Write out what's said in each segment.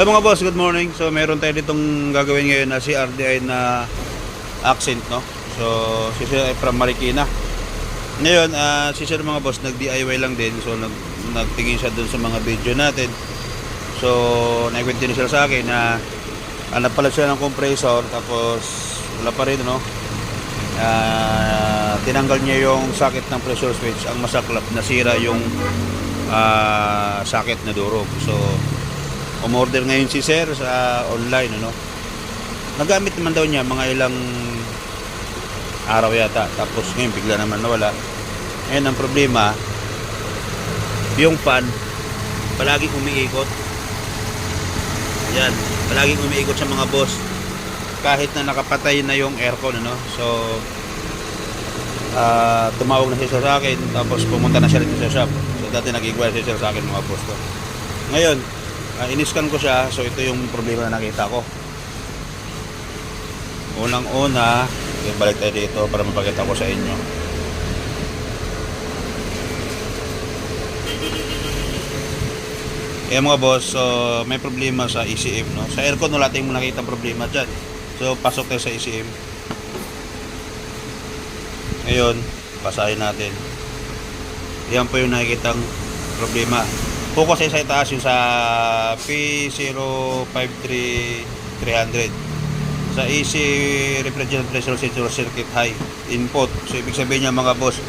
Hey mga boss, good morning. So meron tayo ditong gagawin ngayon na si RDI na accent, no? So si Sir ay from Marikina. Ngayon, ah si Sir mga boss nag-DIY lang din. So nag nagtingin siya dun sa mga video natin. So nagkwento din siya sa akin na hanap pala siya ng compressor tapos wala pa rin, no? Ah, tinanggal niya yung socket ng pressure switch. Ang masaklap, nasira yung ah, socket na durog. So umorder ngayon si sir sa online ano. Nagamit naman daw niya mga ilang araw yata. Tapos ngayon bigla naman nawala. Ngayon ang problema yung fan palaging umiikot. Yan palaging umiikot sa mga boss. Kahit na nakapatay na yung aircon ano. So ah tumawag na siya sa akin tapos pumunta na siya rin sa shop. So dati nag-inquire siya sa akin mga boss ko. Ngayon uh, iniscan ko siya so ito yung problema na nakita ko unang una yung balik tayo dito para mapakita ko sa inyo Kaya mga boss, so may problema sa ECM no. Sa aircon wala tayong nakita problema diyan. So pasok tayo sa ECM. Ngayon, basahin natin. Yan po yung nakikitang problema. Focus sa itaas yung sa P053300 sa AC refrigerant pressure sensor circuit high input. So ibig sabihin niya mga boss,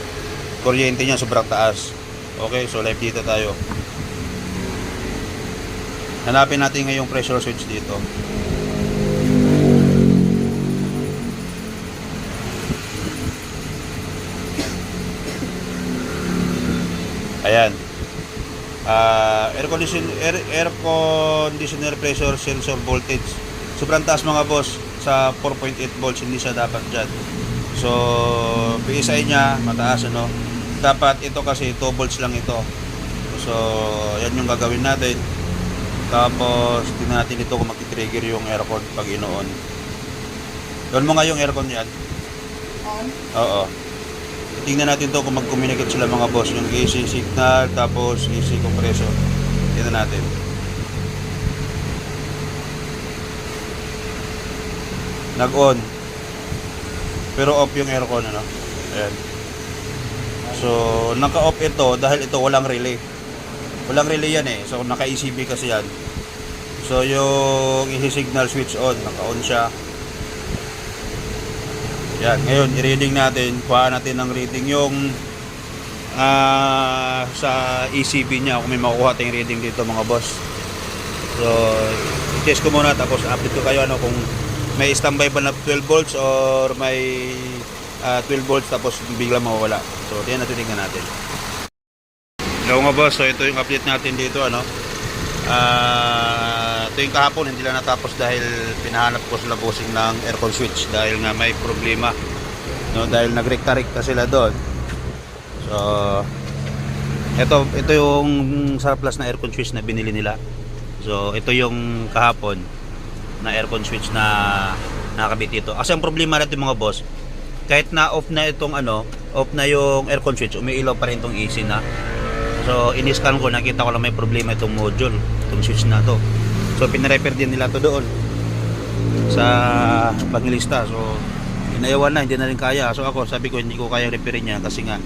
kuryente niya sobrang taas. Okay, so live dito tayo. Hanapin natin ngayong pressure switch dito. Ayan. Ah, air condition air, air conditioner pressure sensor voltage. Sobrang taas mga boss sa 4.8 volts hindi siya dapat diyan. So, PSI niya mataas ano. Dapat ito kasi 2 volts lang ito. So, yan yung gagawin natin. Tapos, tingnan natin ito kung mag-trigger yung aircon pag ino-on. Doon mo nga yung aircon yan. On. Oo. Tingnan natin to kung mag-communicate sila mga boss. Yung AC signal, tapos AC compressor. Tingnan natin. Nag-on. Pero off yung aircon, ano? Ayan. So, naka-off ito dahil ito walang relay. Walang relay yan eh. So, naka-ECB kasi yan. So, yung AC signal switch on. Naka-on siya. Yan, ngayon i-reading natin, kuha natin ng reading yung ah, sa ECB niya kung may makuha tayong reading dito mga boss. So, i-test ko muna tapos update ko kayo ano kung may standby ba na 12 volts or may ah, 12 volts tapos bigla mawawala. So, tingnan natin tingnan natin. Hello mga boss, so ito yung update natin dito ano. Ah, ito yung kahapon hindi lang natapos dahil pinahanap ko sila bossing ng aircon switch dahil nga may problema no dahil nagrekta-rekta sila doon. So ito ito yung surplus na aircon switch na binili nila. So ito yung kahapon na aircon switch na nakakabit dito. Kasi ang problema natin mga boss, kahit na off na itong ano, off na yung aircon switch, umiilaw pa rin itong AC na. So, in-scan ko, nakita ko lang may problema itong module, itong switch na to. So, pinarepair din nila to doon sa pangilista. So, inayawan na, hindi na rin kaya. So, ako, sabi ko, hindi ko kaya repairin niya kasi nga,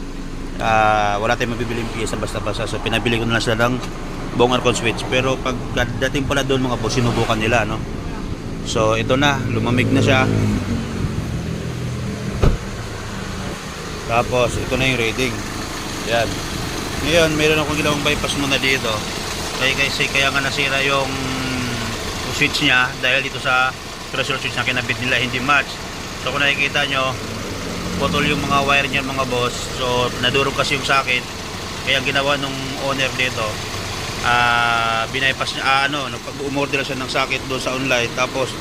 ah, wala tayong mabibiling piyesa basta-basta. So, pinabili ko na lang sila ng buong aircon switch. Pero, pag dating pala doon mga boss, sinubukan nila, no? So, ito na, lumamig na siya. Tapos, ito na yung reading. Yan. Ngayon, meron akong ginawang bypass muna dito. Kaya kasi kaya nga nasira yung switch niya dahil dito sa pressure switch na kinabit nila hindi match. So kung nakikita nyo, putol yung mga wire niyan mga boss. So nadurog kasi yung socket. Kaya ginawa nung owner dito, ah binaypass niya, ah, ano, nagpag-umorder siya ng socket doon sa online. Tapos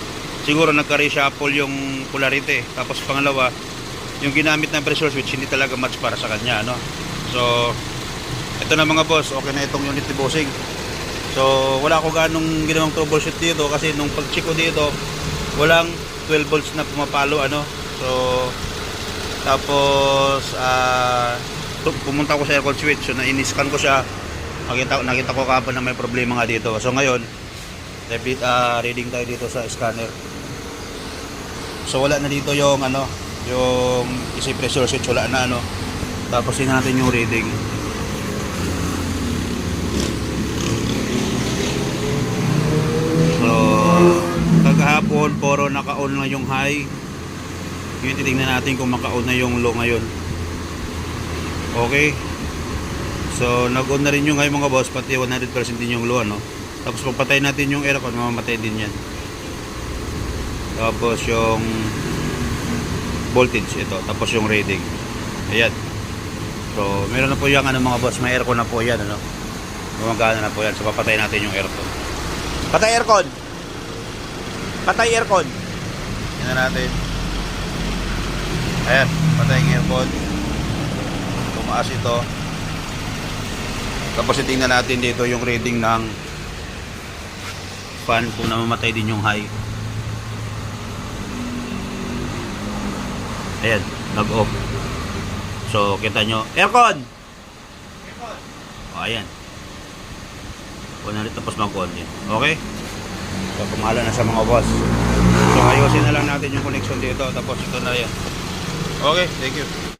siguro nagka-reshuffle yung polarity. Tapos pangalawa, yung ginamit ng pressure switch hindi talaga match para sa kanya, no? So, ito na mga boss, okay na itong unit ni bossing. So, wala ko ganong ginawang troubleshoot dito kasi nung pag-check ko dito, walang 12 volts na pumapalo, ano? So, tapos, ah, pumunta ko sa aircon switch, so na-in-scan ko siya, nakita, nakita ko kapon na may problema nga dito. So, ngayon, Debit, ah, reading tayo dito sa scanner. So wala na dito yung ano, yung isi pressure switch wala na ano. Tapos natin yung reading. So kagahapon puro naka-on lang yung high. Yung titingnan natin kung maka-on na yung low ngayon. Okay. So nag-on na rin yung high mga boss pati 100% din yung low ano. Tapos kung natin yung aircon, mamamatay din yan. Tapos yung voltage ito, tapos yung reading. Ayan. So, meron na po yung ano mga boss, may aircon na po yan ano. Gumagana na po yan. So papatay natin yung aircon. Patay aircon. Patay aircon. Tingnan natin. Ayan, patay yung aircon. Tumaas ito. Tapos tingnan natin dito yung reading ng fan kung namamatay din yung high. Ayan, nag-off. So, kita nyo. Aircon! O, ayan. Kung nalit tapos mag-on din. Okay? So, pumala na sa mga boss. So, ayusin na lang natin yung connection dito. Tapos ito na yan. Okay, thank you.